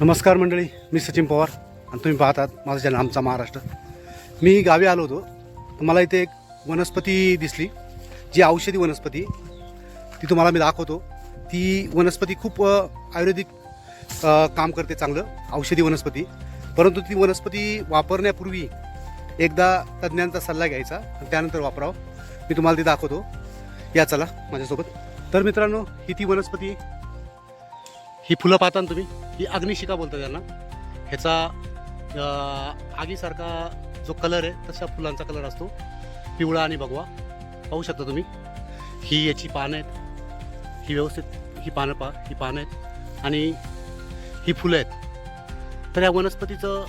नमस्कार मंडळी मी सचिन पवार आणि तुम्ही पाहतात माझा चॅनल आमचा महाराष्ट्र. मी गावी आलो होतो तर मला इथे एक वनस्पती दिसली जी औषधी वनस्पती. ती तुम्हाला मी दाखवतो. ती वनस्पती खूप आयुर्वेदिक काम करते चांगलं औषधी वनस्पती. परंतु ती वनस्पती वापरण्यापूर्वी एकदा तज्ज्ञांचा सल्ला घ्यायचा आणि त्यानंतर वापरावं. मी तुम्हाला ती दाखवतो. या चला माझ्यासोबत. तर मित्रांनो ही ती वनस्पती ही फुलं पाहता ना तुम्ही ही अग्निशिका बोलता त्यांना. ह्याचा आगीसारखा जो कलर आहे तशा फुलांचा कलर असतो. पिवळा आणि भगवा. पाहू शकता तुम्ही. ही याची पानं आहेत. ही व्यवस्थित ही पानं पा ही पानं आहेत. आणि ही फुलं आहेत. तर या वनस्पतीचं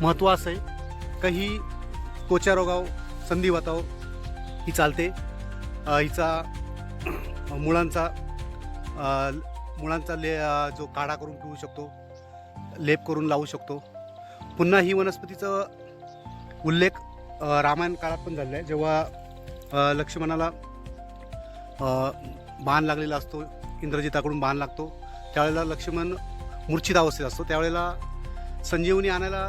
महत्त्व असं आहे का ही त्वचा रोगाव संधिवाताव ही चालते. हिचा मुळांचा मुळांचा ले जो काढा करून पिऊ शकतो लेप करून लावू शकतो. पुन्हा ही वनस्पतीचं उल्लेख रामायण काळात पण झालेला आहे. जेव्हा लक्ष्मणाला बाण लागलेला असतो इंद्रजिताकडून बाण लागतो त्यावेळेला लक्ष्मण मूर्छित अवस्थेत असतो. त्यावेळेला संजीवनी आणायला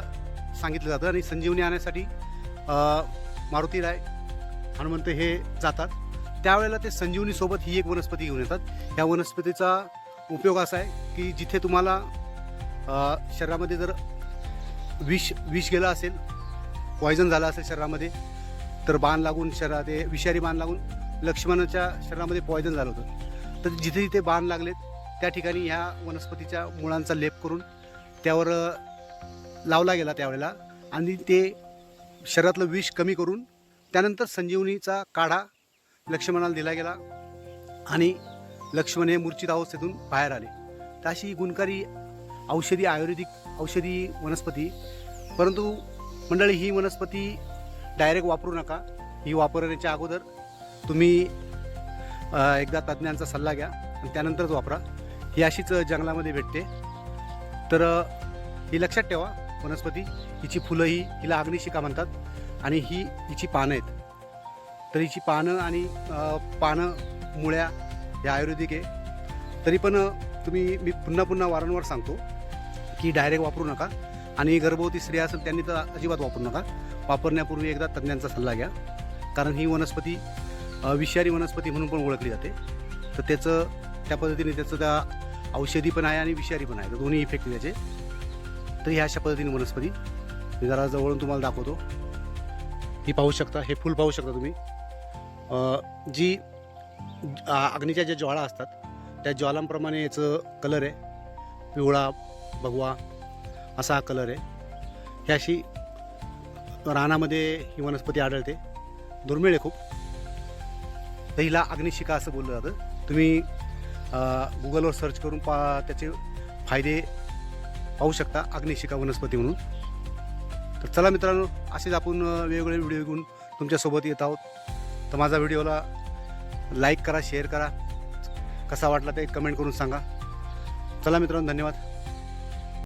सांगितलं जातं आणि संजीवनी आणण्यासाठी मारुती राय हनुमंत हे जातात. त्यावेळेला ते संजीवनीसोबत ही एक वनस्पती घेऊन येतात. या वनस्पतीचा उपयोग असा आहे की जिथे तुम्हाला शरीरामध्ये जर विष विष गेलं असेल पॉयझन झालं असेल शरीरामध्ये तर बाण लागून शरीरात ते विषारी बाण लागून लक्ष्मणाच्या शरीरामध्ये पॉयझन झालं होतं. तर जिथे जिथे बाण लागलेत त्या ठिकाणी ह्या वनस्पतीच्या मुळांचा लेप करून त्यावर लावला गेला त्यावेळेला आणि ते शरीरातलं विष कमी करून त्यानंतर संजीवनीचा काढा लक्ष्मणाला दिला गेला आणि लक्ष्मण हे मूर्छित अवस्थेतून बाहेर आले. तर अशी गुणकारी औषधी आयुर्वेदिक औषधी वनस्पती परंतु मंडळी ही वनस्पती डायरेक्ट वापरू नका. ही वापरण्याच्या अगोदर तुम्ही एकदा तज्ज्ञांचा सल्ला घ्या आणि त्यानंतरच वापरा. ही अशीच जंगलामध्ये भेटते. तर ही लक्षात ठेवा वनस्पती. हिची फुलं ही हिला अग्निशिका म्हणतात आणि ही हिची पानं आहेत. तर हिची पानं आणि पानं मुळ्या हे आयुर्वेदिक आहे. तरी पण तुम्ही मी पुन्हा पुन्हा वारंवार सांगतो की डायरेक्ट वापरू नका. आणि गर्भवती स्त्रिया असेल त्यांनी तर अजिबात वापरू नका. वापरण्यापूर्वी एकदा तज्ज्ञांचा सल्ला घ्या. कारण ही वनस्पती विषारी वनस्पती म्हणून पण ओळखली जाते. तर त्याचं त्या पद्धतीने त्याचं त्या औषधी पण आहे आणि विषारी पण आहे. तर दोन्ही इफेक्ट त्याचे. तर ह्या अशा पद्धतीने वनस्पती. मी जरा जवळून तुम्हाला दाखवतो. ही पाहू शकता हे फूल पाहू शकता तुम्ही. जी अग्नीच्या ज्या ज्वाळा असतात त्या ज्वालांप्रमाणे याचं कलर आहे. पिवळा भगवा असा हा कलर आहे. ही अशी रानामध्ये ही वनस्पती आढळते. दुर्मिळ आहे खूप. तर हिला अग्निशिका असं बोललं जातं. तुम्ही गुगलवर सर्च करून पा त्याचे फायदे पाहू शकता अग्निशिका वनस्पती म्हणून. तर चला मित्रांनो असेच आपण वेगवेगळे व्हिडिओ घेऊन तुमच्यासोबत येत आहोत. तर माझा व्हिडिओला लाईक करा शेअर करा. कसा वाटला ते कमेंट करून सांगा. चला मित्रांनो धन्यवाद.